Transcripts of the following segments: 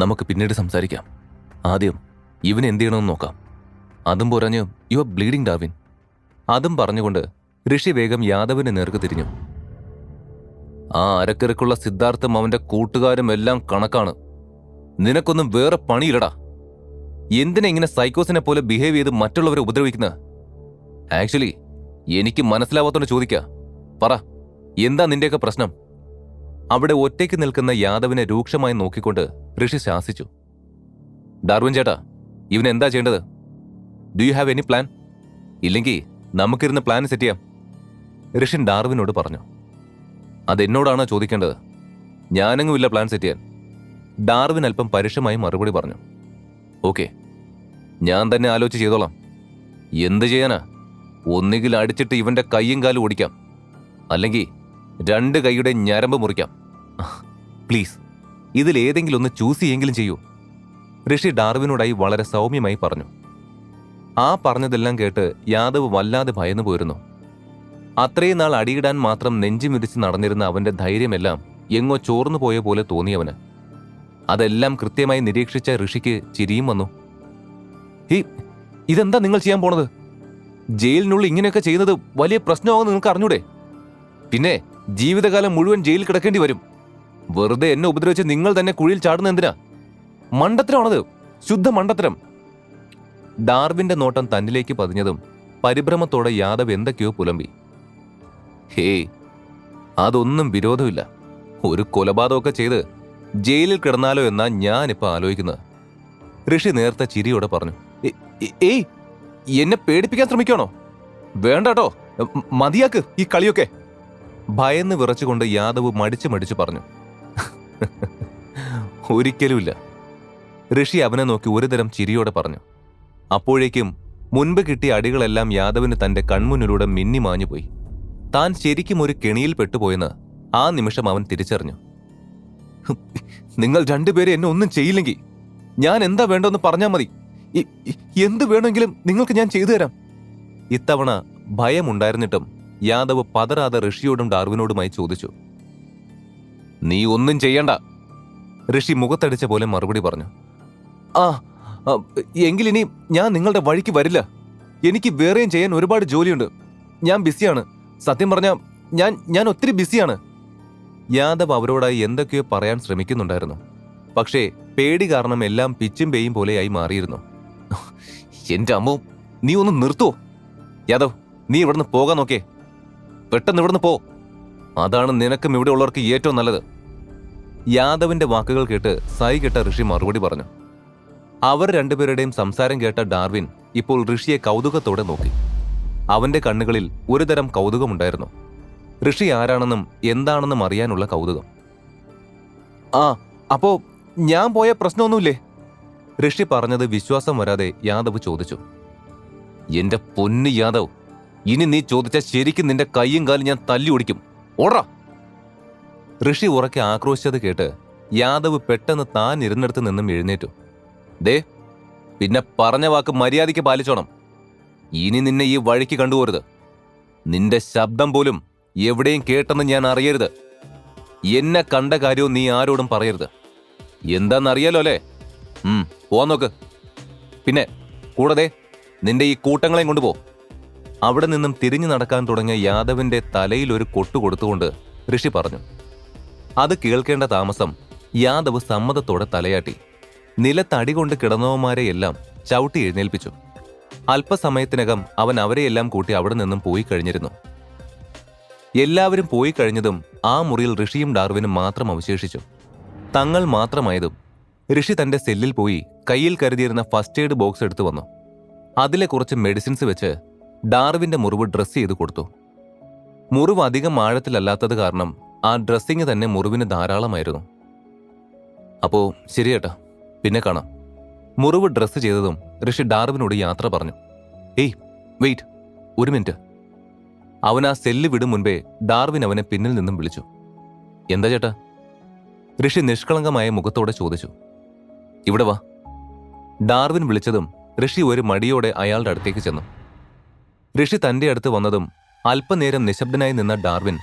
നമുക്ക് പിന്നീട് സംസാരിക്കാം. ആദ്യം ഇവൻ എന്ത് ചെയ്യണമെന്ന് നോക്കാം. അതും പോരാഞ്ഞ് യു ആർ ബ്ലീഡിംഗ് ഡാർവിൻ അതും പറഞ്ഞുകൊണ്ട് ഋഷി വേഗം യാദവിന് നേർക്ക് തിരിഞ്ഞു. ആ അരക്കിറക്കുള്ള സിദ്ധാർത്ഥം അവന്റെ കൂട്ടുകാരും എല്ലാം കണക്കാണ്. നിനക്കൊന്നും വേറെ പണിയില്ലടാ. എന്തിനാ ഇങ്ങനെ സൈക്കോസിനെ പോലെ ബിഹേവ് ചെയ്ത് മറ്റുള്ളവരെ ഉപദ്രവിക്കുന്നത് ആക്ച്വലി എനിക്ക് മനസ്സിലാവാത്തോണ്ട് ചോദിക്ക. പറ എന്താ നിന്റെയൊക്കെ പ്രശ്നം? അവിടെ ഒറ്റയ്ക്ക് നിൽക്കുന്ന യാദവിനെ രൂക്ഷമായി നോക്കിക്കൊണ്ട് ഋഷി ശാസിച്ചു. ഡാർവിൻ ചേട്ടാ ഇവൻ എന്താ ചെയ്യേണ്ടത്? Do you have any plan ഇല്ലെങ്കിൽ നമുക്കിരുന്ന് പ്ലാൻ സെറ്റ് ചെയ്യാം. ഋഷിൻ ഡാർവിനോട് പറഞ്ഞു. അതെന്നോടാണോ ചോദിക്കേണ്ടത്? ഞാനെങ്ങുമില്ല പ്ലാൻ സെറ്റ് ചെയ്യാൻ. ഡാർവിൻ അല്പം പരുഷമായി മറുപടി പറഞ്ഞു. ഓക്കെ ഞാൻ തന്നെ ആലോചിച്ച് ചെയ്തോളാം. എന്ത് ചെയ്യാനാ? ഒന്നുകിൽ അടിച്ചിട്ട് ഇവന്റെ കൈയും കാലും ഓടിക്കാം. അല്ലെങ്കിൽ രണ്ട് കൈയുടെ ഞരമ്പ് മുറിക്കാം. പ്ലീസ് ഇതിൽ ഏതെങ്കിലും ഒന്ന് ചൂസ് ചെയ്യെങ്കിലും ചെയ്യൂ. ഋഷി ഡാർവിനോടായി വളരെ സൗമ്യമായി പറഞ്ഞു. ആ പറഞ്ഞതെല്ലാം കേട്ട് യാദവ് വല്ലാതെ ഭയന്നു പോയിരുന്നു. അത്രയും നാൾ അടിയിടാൻ മാത്രം നെഞ്ചുമിരിച്ച് നടന്നിരുന്ന അവന്റെ ധൈര്യമെല്ലാം എങ്ങോ ചോർന്നു പോയ പോലെ തോന്നിയവന് അതെല്ലാം കൃത്യമായി നിരീക്ഷിച്ച ഋഷിക്ക് ചിരിയും വന്നു. ഈ ഇതെന്താ നിങ്ങൾ ചെയ്യാൻ പോണത്? ജയിലിനുള്ളിൽ ഇങ്ങനെയൊക്കെ ചെയ്യുന്നത് വലിയ പ്രശ്നമാകുമെന്ന് നിങ്ങൾക്ക് അറിഞ്ഞൂടെ? പിന്നെ ജീവിതകാലം മുഴുവൻ ജയിലിൽ കിടക്കേണ്ടി വരും. വെറുതെ എന്നെ ഉപദ്രവിച്ച് നിങ്ങൾ തന്നെ കുഴിയിൽ ചാടുന്ന എന്തിനാ? മണ്ടത്തരമാണത്. ശുദ്ധ മണ്ടത്തരം. ഡാർവിന്റെ നോട്ടം തന്നിലേക്ക് പതിഞ്ഞതും പരിഭ്രമത്തോടെ യാദവ് എന്തൊക്കെയോ പുലമ്പി. ഹേ അതൊന്നും വിരോധമില്ല. ഒരു കൊലപാതകമൊക്കെ ചെയ്ത് ജയിലിൽ കിടന്നാലോ എന്നാ ഞാനിപ്പോ ആലോചിക്കുന്നത്. ഋഷി നേരത്തെ ചിരിയോടെ പറഞ്ഞു. "ഏ- ഏ- ഏയ് എന്നെ പേടിപ്പിക്കാൻ ശ്രമിക്കണോ വേണ്ട കേട്ടോ. മതിയാക്ക് ഈ കളിയൊക്കെ. ഭയന്ന് വിറച്ചുകൊണ്ട് യാദവ് മടിച്ചു മടിച്ചു പറഞ്ഞു. ഒരിക്കലുമില്ല. ഋഷി അവനെ നോക്കി ഒരുതരം ചിരിയോടെ പറഞ്ഞു. അപ്പോഴേക്കും മുൻപ് കിട്ടിയ അടികളെല്ലാം യാദവിന് തന്റെ കൺമുന്നിലൂടെ മിന്നി മാഞ്ഞുപോയി താൻ ശരിക്കും ഒരു കെണിയിൽ പെട്ടുപോയെന്ന് ആ നിമിഷം അവൻ തിരിച്ചറിഞ്ഞു. നിങ്ങൾ രണ്ടുപേരെ എന്നെ ഒന്നും ചെയ്യില്ലെങ്കിൽ ഞാൻ എന്താ വേണ്ടതെന്ന് പറഞ്ഞാൽ മതി. എന്ത് വേണമെങ്കിലും നിങ്ങൾക്ക് ഞാൻ ചെയ്തു തരാം. ഇത്തവണ ഭയമുണ്ടായിരുന്നിട്ടും യാദവ് പതറാതെ ഋഷിയോടും ഡാർവിനോടുമായി ചോദിച്ചു. നീ ഒന്നും ചെയ്യണ്ട. ഋഷി മുഖത്തടിച്ച പോലെ മറുപടി പറഞ്ഞു. ആ എങ്കിലിനി ഞാൻ നിങ്ങളുടെ വഴിക്ക് വരില്ല. എനിക്ക് വേറെയും ചെയ്യാൻ ഒരുപാട് ജോലിയുണ്ട്. ഞാൻ ബിസിയാണ്. സത്യം പറഞ്ഞാൽ ഞാൻ ഞാൻ ഒത്തിരി ബിസിയാണ്. യാദവ് അവരോടായി എന്തൊക്കെയോ പറയാൻ ശ്രമിക്കുന്നുണ്ടായിരുന്നു. പക്ഷേ പേടി കാരണം എല്ലാം പിച്ചും പേയും പോലെയായി മാറിയിരുന്നു. എന്റെ അമ്മോ നീ ഒന്ന് നിർത്തുവോ യാദവ് നീ ഇവിടുന്ന് പോകാൻ നോക്കേ പെട്ടെന്ന് ഇവിടുന്ന് പോ. അതാണ് നിനക്കും ഇവിടെ ഉള്ളവർക്ക് ഏറ്റവും നല്ലത്. യാദവിന്റെ വാക്കുകൾ കേട്ട് സൈ കെട്ട ഋഷി മറുപടി പറഞ്ഞു. അവർ രണ്ടുപേരുടെയും സംസാരം കേട്ട ഡാർവിൻ ഇപ്പോൾ ഋഷിയെ കൗതുകത്തോടെ നോക്കി. അവന്റെ കണ്ണുകളിൽ ഒരുതരം കൗതുകമുണ്ടായിരുന്നു. ഋഷി ആരാണെന്നും എന്താണെന്നും അറിയാനുള്ള കൗതുകം. ആ അപ്പോ ഞാൻ പോയ പ്രശ്നമൊന്നുമില്ലേ? ഋഷി പറഞ്ഞത് വിശ്വാസം വരാതെ യാദവ് ചോദിച്ചു. എന്റെ പൊന്നു യാദവ് ഇനി നീ ചോദിച്ച ശരിക്കും നിന്റെ കൈയും കാലും ഞാൻ തല്ലി ഓടിക്കും ഓടാ ഋഷി ഉറക്കെ ആക്രോശിച്ചത് കേട്ട് യാദവ് പെട്ടെന്ന് താൻ ഇരുന്നിടത്ത് നിന്നും എഴുന്നേറ്റു. ദേ പിന്നെ പറഞ്ഞ വാക്ക് മര്യാദയ്ക്ക് പാലിച്ചോണം. ഇനി നിന്നെ ഈ വഴിക്ക് കണ്ടുപോരുത്. നിന്റെ ശബ്ദം പോലും എവിടെയും കേട്ടെന്ന് ഞാൻ അറിയരുത്. എന്നെ കണ്ട കാര്യവും നീ ആരോടും പറയരുത്. എന്താണെന്നറിയാലോ അല്ലേ? പോവാൻ നോക്ക്. പിന്നെ കൂടതേ നിന്റെ ഈ കൂട്ടങ്ങളെയും കൊണ്ടുപോ. അവിടെ നിന്നും തിരിഞ്ഞു നടക്കാൻ തുടങ്ങിയ യാദവിന്റെ തലയിൽ ഒരു കൊട്ടു കൊടുത്തുകൊണ്ട് ഋഷി പറഞ്ഞു അത് കേൾക്കേണ്ട താമസം യാദവ് സമ്മതത്തോടെ തലയാട്ടി. നിലത്തടി കൊണ്ട് കിടന്നവന്മാരെയെല്ലാം ചവിട്ടി എഴുന്നേൽപ്പിച്ചു. അല്പസമയത്തിനകം അവൻ അവരെയെല്ലാം കൂട്ടി അവിടെ നിന്നും പോയി കഴിഞ്ഞിരുന്നു. എല്ലാവരും പോയി കഴിഞ്ഞതും ആ മുറിയിൽ ഋഷിയും ഡാർവിനും മാത്രം അവശേഷിച്ചു. തങ്ങൾ മാത്രമായതും ഋഷി തന്റെ സെല്ലിൽ പോയി കയ്യിൽ കരുതിയിരുന്ന ഫസ്റ്റ് എയ്ഡ് ബോക്സ് എടുത്തു വന്നു. അതിലെ കുറച്ച് മെഡിസിൻസ് വെച്ച് ഡാർവിന്റെ മുറിവ് ഡ്രസ്സ് ചെയ്ത് കൊടുത്തു. മുറിവ് അധികം ആഴത്തിലല്ലാത്തത് കാരണം ആ ഡ്രസ്സിങ് തന്നെ മുറിവിന് ധാരാളമായിരുന്നു. അപ്പോ ശരി പിന്നെ കാണാം. മുറിവ് ഡ്രസ്സ് ചെയ്തതും ഋഷി ഡാർവിനോട് യാത്ര പറഞ്ഞു. ഏയ് വെയിറ്റ് ഒരു മിനിറ്റ്. അവൻ ആ സെല്ല് വിടും മുൻപേ ഡാർവിൻ അവനെ പിന്നിൽ നിന്നും വിളിച്ചു. എന്താ ചേട്ടാ? ഋഷി നിഷ്കളങ്കമായ മുഖത്തോടെ ചോദിച്ചു. ഇവിടെ വാ. ഡാർവിൻ വിളിച്ചതും ഋഷി ഒരു മടിയോടെ അയാളുടെ അടുത്തേക്ക് ചെന്നു. ഋഷി തന്റെ അടുത്ത് വന്നതും അല്പനേരം നിശബ്ദനായി നിന്ന ഡാർവിൻ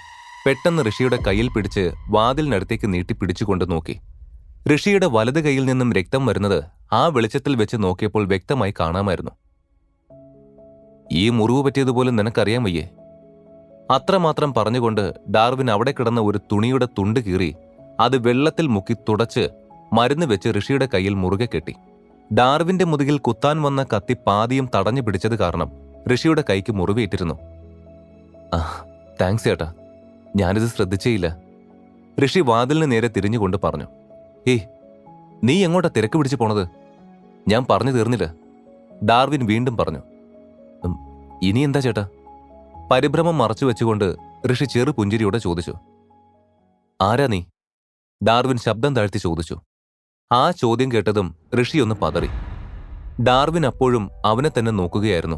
പെട്ടെന്ന് ഋഷിയുടെ കയ്യിൽ പിടിച്ച് വാതിലിനടുത്തേക്ക് നീട്ടി പിടിച്ചുകൊണ്ട് നോക്കി. ഋഷിയുടെ വലത് കൈയിൽ നിന്നും രക്തം വരുന്നത് ആ വെളിച്ചത്തിൽ വെച്ച് നോക്കിയപ്പോൾ വ്യക്തമായി കാണാമായിരുന്നു. ഈ മുറിവ് പറ്റിയതുപോലും നിനക്കറിയാൻ വയ്യേ. അത്രമാത്രം പറഞ്ഞുകൊണ്ട് ഡാർവിൻ അവിടെ കിടന്ന ഒരു തുണിയുടെ തുണ്ട് കീറി അത് വെള്ളത്തിൽ മുക്കി തുടച്ച് മരുന്ന് വെച്ച് ഋഷിയുടെ കയ്യിൽ മുറുകെ കെട്ടി. ഡാർവിന്റെ മുതുകിൽ കുത്താൻ വന്ന കത്തി പാതിയും തടഞ്ഞു പിടിച്ചത് കാരണം ഋഷിയുടെ കൈക്ക് മുറിവേറ്റിരുന്നു ആ താങ്ക്സ് ചേട്ടാ. ഞാനിത് ശ്രദ്ധിച്ചേയില്ല. ഋഷി വാതിലിന് നേരെ തിരിഞ്ഞുകൊണ്ട് പറഞ്ഞു ഏയ് നീ എങ്ങോട്ടാ തിരക്ക് പിടിച്ചു പോണത്? ഞാൻ പറഞ്ഞു തീർന്നില്ല. ഡാർവിൻ വീണ്ടും പറഞ്ഞു ഇനി എന്താ ചേട്ടാ? പരിഭ്രമം മറച്ചു വെച്ചുകൊണ്ട് ഋഷി ചെറു പുഞ്ചിരിയോടെ ചോദിച്ചു ആരാ നീ? ഡാർവിൻ ശബ്ദം താഴ്ത്തി ചോദിച്ചു. ആ ചോദ്യം കേട്ടതും ഋഷി ഒന്ന് പതറി. ഡാർവിൻ അപ്പോഴും അവനെ തന്നെ നോക്കുകയായിരുന്നു.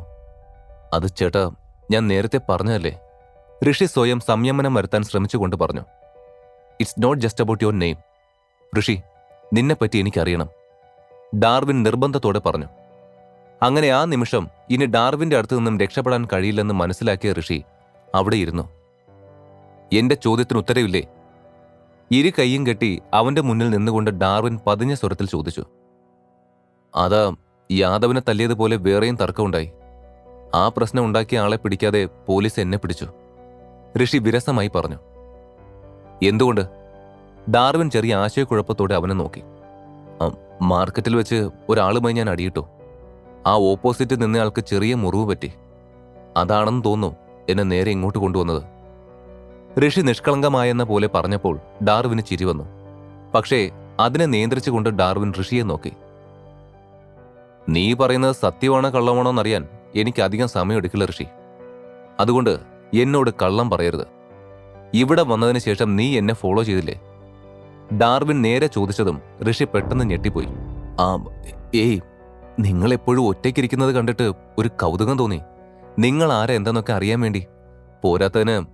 അത് ചേട്ടാ ഞാൻ നേരത്തെ പറഞ്ഞതല്ലേ? ഋഷി സ്വയം സംയമനം വരുത്താൻ ശ്രമിച്ചുകൊണ്ട് പറഞ്ഞു. It's not just about your name Rishi നിന്നെപ്പറ്റി എനിക്കറിയണം. ഡാർവിൻ നിർബന്ധത്തോടെ പറഞ്ഞു. അങ്ങനെ ആ നിമിഷം ഇനി ഡാർവിന്റെ അടുത്തു നിന്നും രക്ഷപ്പെടാൻ കഴിയില്ലെന്ന് മനസ്സിലാക്കിയ ഋഷി അവിടെ ഇരുന്നു. എന്റെ ചോദ്യത്തിന് ഉത്തരവില്ലേ? ഇരു കൈയും കെട്ടി അവന്റെ മുന്നിൽ നിന്നുകൊണ്ട് ഡാർവിൻ പതിഞ്ഞ സ്വരത്തിൽ ചോദിച്ചു. അതാ യാദവിനെ തല്ലിയതുപോലെ വേറെയും തർക്കമുണ്ടായി. ആ പ്രശ്നം ഉണ്ടാക്കിയ ആളെ പിടിക്കാതെ പോലീസ് എന്നെ പിടിച്ചു. ഋഷി വിരസമായി പറഞ്ഞു. എന്തുകൊണ്ട്? ഡാർവിൻ ചെറിയ ആശയക്കുഴപ്പത്തോടെ അവനെ നോക്കി. "ആ, മാർക്കറ്റിൽ വെച്ച് ഒരാളുമായി ഞാൻ അടിയിട്ടു. ആ ഓപ്പോസിറ്റ് നിന്നയാൾക്ക് ചെറിയ മുറിവ് പറ്റി. അതാണെന്ന് തോന്നുന്നു എന്നെ നേരെ ഇങ്ങോട്ട് കൊണ്ടുവന്നത്. ഋഷി നിഷ്കളങ്കമായെന്ന പോലെ പറഞ്ഞപ്പോൾ ഡാർവിന് ചിരി വന്നു. പക്ഷേ അതിനെ നിയന്ത്രിച്ചുകൊണ്ട് ഡാർവിൻ ഋഷിയെ നോക്കി. നീ പറയുന്നത് സത്യമാണോ കള്ളമാണോ എന്നറിയാൻ എനിക്ക് അധികം സമയമെടുക്കില്ല ഋഷി. അതുകൊണ്ട് എന്നോട് കള്ളം പറയരുത്. ഇവിടെ വന്നതിന് ശേഷം നീ എന്നെ ഫോളോ ചെയ്തില്ലേ? ഡാർവിൻ നേരെ ചോദിച്ചതും ഋഷി പെട്ടെന്ന് ഞെട്ടിപ്പോയി. ആ ഏയ് നിങ്ങളെപ്പോഴും ഒറ്റയ്ക്കിരിക്കുന്നത് കണ്ടിട്ട് ഒരു കൗതുകം തോന്നി. നിങ്ങൾ ആരാ എന്തെന്നൊക്കെ അറിയാൻ വേണ്ടി. പോരാത്തതിന്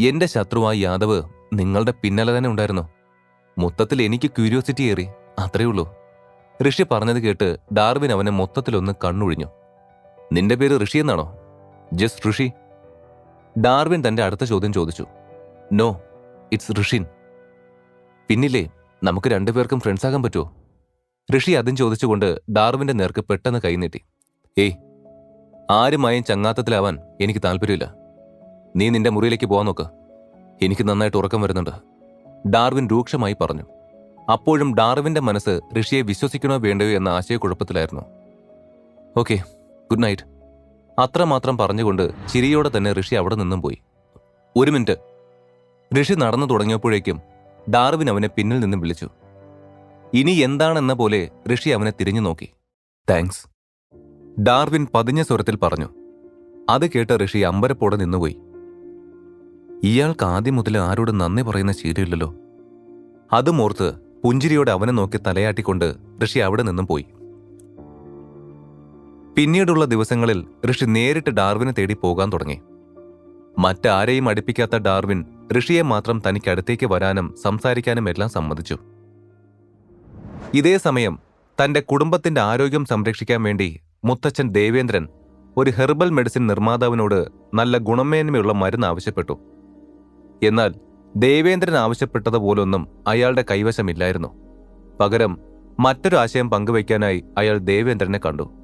എന്റെ ശത്രുവായ യാദവ് നിങ്ങളുടെ പിന്നലെ തന്നെ ഉണ്ടായിരുന്നു. മൊത്തത്തിൽ എനിക്ക് ക്യൂരിയോസിറ്റി ഏറി അത്രേ ഉള്ളൂ. ഋഷി പറഞ്ഞത് കേട്ട് ഡാർവിൻ അവനെ മൊത്തത്തിലൊന്ന് കണ്ണൊഴിഞ്ഞു. നിന്റെ പേര് ഋഷി എന്നാണോ? ജസ്റ്റ് ഋഷി. ഡാർവിൻ തന്റെ അടുത്ത ചോദ്യം ചോദിച്ചു. No it's Rishin. പിന്നില്ലേ നമുക്ക് രണ്ടുപേർക്കും ഫ്രണ്ട്സ് ആകാൻ പറ്റുമോ ഋഷി അതും ചോദിച്ചുകൊണ്ട് ഡാർവിന്റെ നേർക്ക് പെട്ടെന്ന് കൈനീട്ടി ഏയ് ആരുമായും ചങ്ങാത്തത്തിലാവാൻ എനിക്ക് താല്പര്യമില്ല. നീ നിന്റെ മുറിയിലേക്ക് പോകാൻ നോക്ക്. എനിക്ക് നന്നായിട്ട് ഉറക്കം വരുന്നുണ്ട്. ഡാർവിൻ രൂക്ഷമായി പറഞ്ഞു. അപ്പോഴും ഡാർവിന്റെ മനസ്സ് ഋഷിയെ വിശ്വസിക്കണോ വേണ്ടയോ എന്ന ആശയക്കുഴപ്പത്തിലായിരുന്നു. Okay good night. അത്രമാത്രം പറഞ്ഞുകൊണ്ട് ചിരിയോടെ തന്നെ ഋഷി അവിടെ നിന്നും പോയി. ഒരു മിനിറ്റ്. ഋഷി നടന്നു തുടങ്ങിയപ്പോഴേക്കും ഡാർവിൻ അവനെ പിന്നിൽ നിന്നും വിളിച്ചു. ഇനി എന്താണെന്ന പോലെ ഋഷി അവനെ തിരിഞ്ഞു നോക്കി. താങ്ക്സ്. ഡാർവിൻ പതിഞ്ഞ സ്വരത്തിൽ പറഞ്ഞു. അത് കേട്ട ഋഷി അമ്പരപ്പോടെ നിന്നുപോയി. ഇയാൾക്ക് ആദ്യം മുതൽ ആരോട് നന്ദി പറയുന്ന ശീലമില്ലല്ലോ. അതും ഓർത്ത് പുഞ്ചിരിയോടെ അവനെ നോക്കി തലയാട്ടിക്കൊണ്ട് ഋഷി അവിടെ നിന്നും പോയി. പിന്നീടുള്ള ദിവസങ്ങളിൽ ഋഷി നേരിട്ട് ഡാർവിനെ തേടി പോകാൻ തുടങ്ങി. മറ്റാരെയും അടുപ്പിക്കാത്ത ഡാർവിൻ ഋഷിയെ മാത്രം തനിക്ക് അടുത്തേക്ക് വരാനും സംസാരിക്കാനും എല്ലാം സമ്മതിച്ചു. ഇതേ സമയം തന്റെ കുടുംബത്തിന്റെ ആരോഗ്യം സംരക്ഷിക്കാൻ വേണ്ടി മുത്തച്ഛൻ ദേവേന്ദ്രൻ ഒരു ഹെർബൽ മെഡിസിൻ നിർമ്മാതാവിനോട് നല്ല ഗുണമേന്മയുള്ള മരുന്ന് ആവശ്യപ്പെട്ടു. എന്നാൽ ദേവേന്ദ്രൻ ആവശ്യപ്പെട്ടതുപോലൊന്നും അയാളുടെ കൈവശമില്ലായിരുന്നു. പകരം മറ്റൊരു ആശയം പങ്കുവയ്ക്കാനായി അയാൾ ദേവേന്ദ്രനെ കണ്ടു.